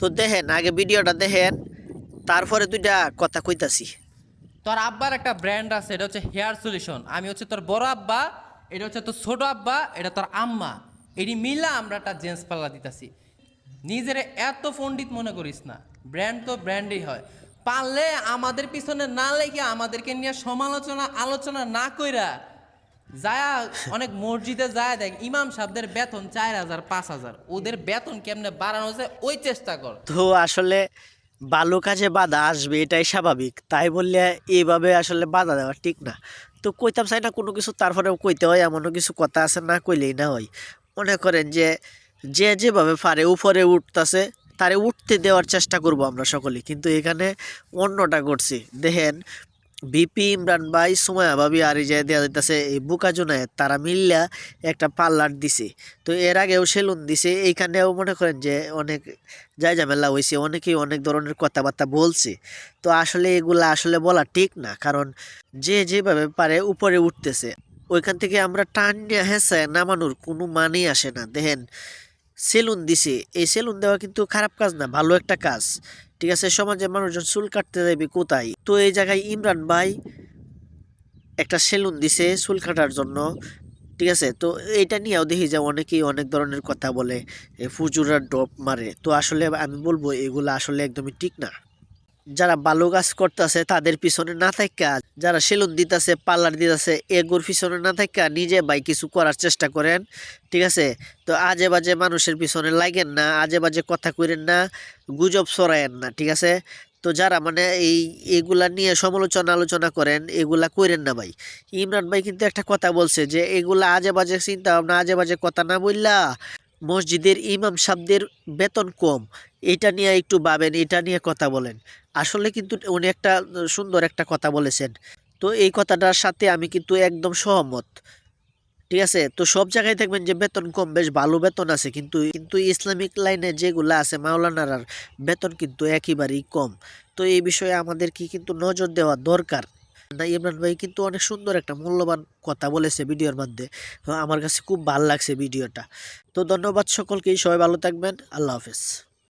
তো দেখেন, আগে ভিডিওটা দেখেন, তারপরে দুইটা কথা কইতাছি। তোর আব্বার একটা ব্র্যান্ড আছে, এটা হচ্ছে হেয়ার সলিউশন আমি হচ্ছে তোর বড় আব্বা, এটা হচ্ছে তোর ছোট আব্বা, এটা তোর আম্মা। এটি মিলা আমরা একটা জেন্টস পাল্লা দিতাছি। নিজের এত পণ্ডিত মনে করিস না। ব্র্যান্ড তো ব্র্যান্ডই হয়। পারলে আমাদের পিছনে না লেগে আমাদেরকে নিয়ে সমালোচনা, আলোচনা না কইরা যায়া অনেক মসজিদে যায় দেখ, ইমাম সাহেবদের বেতন চার হাজার, পাঁচ হাজার। ওদের বেতন কেমনে বাড়ানো যায়, ওই চেষ্টা কর। তো আসলে ভালো কাজে বাধা আসবে, এটাই স্বাভাবিক। তাই বললে এইভাবে আসলে বাধা দেওয়া ঠিক না। তো কইতাম চাই না, কোনো কিছু তারপরেও কইতে হয়, এমনও কিছু কথা আছে না কইলেই না হয়। মনে করেন যে যে যেভাবে পারে উপরে উঠতেছে, তারে উঠতে দেওয়ার চেষ্টা করব আমরা সকলেই। কিন্তু এখানে অন্যটা করছি। দেখেন বিপি ইমরান ভাই সময় ভাবি আর যে দেওয়া যাইতেছে, এই বুকা জোনায় তারা মিল্লা একটা পার্লার দিছে। তো এর আগেও সেলুন দিছে, এইখানেও মনে করেন যে অনেক যাই ঝামেলা হয়েছে অনেকেই অনেক ধরনের কথাবার্তা বলছে। তো আসলে এগুলা আসলে বলা ঠিক না, কারণ যে যেভাবে পারে উপরে উঠতেছে। ওইখান থেকে আমরা টান নিয়ে হেসে নামানোর কোনো মানেই আসে না, দেখেন। সেলুন দিছে। এই সেলুন দেওয়া কিন্তু খারাপ কাজ না, ভালো একটা কাজ। ঠিক আছে, সমাজের মানুষজন চুল কাটতে যাবে কোথায়? তো এই জায়গায় ইমরান ভাই একটা সেলুন দিছে চুল কাটার জন্য। ঠিক আছে, তো এটা নিয়েও দেখি যে অনেকেই অনেক ধরনের কথা বলে ফুজুরার ফুজুরা ডপ মারে। তো আসলে আমি বলব এগুলো আসলে একদমই ঠিক না। যারা ভালো কাজ করতেছে, তাদের পিছনে না থাকা যারা সেলুন দিতেছে, পার্লার দিতেছে, এগুর পিছনে না থাকা নিজে ভাই কিছু করার চেষ্টা করেন, ঠিক আছে? তো আজে বাজে মানুষের পিছনে লাগেন না আজে বাজে কথা কইরেন না, গুজব ছড়ায়েন না, ঠিক আছে? তো যারা মানে এই, এগুলা নিয়ে সমালোচনা আলোচনা করেন, এগুলা কইরেন না ভাই। ইমরান ভাই কিন্তু একটা কথা বলছে যে, এগুলা আজে বাজে চিন্তা ভাবনা আজে বাজে কথা না বললা মসজিদের ইমাম সাহেবদের বেতন কম। এটা নিয়ে একটু ভাবেন, এটা নিয়ে কথা বলেন। আসলে কিন্তু উনি একটা সুন্দর একটা কথা বলেছেন। তো এই কথাটার সাথে আমি কিন্তু একদম সহমত। ঠিক আছে? তো সব জায়গায় দেখবেন যে বেতন কম, বেশ ভালো বেতন আছে। কিন্তু কিন্তু ইসলামিক লাইনে যেগুলো আছে মাওলানার বেতন কিন্তু একেবারেই কম। তো এই বিষয়ে আমাদের কি কিন্তু নজর দেওয়া দরকার। না ইমরান ভাই কিন্তু অনেক সুন্দর একটা মূল্যবান কথা বলেছে ভিডিওর মধ্যে। আমার কাছে খুব ভালো লাগছে ভিডিওটা। তো ধন্যবাদ সকলকেই। সবাই ভালো থাকবেন। আল্লাহ হাফেজ।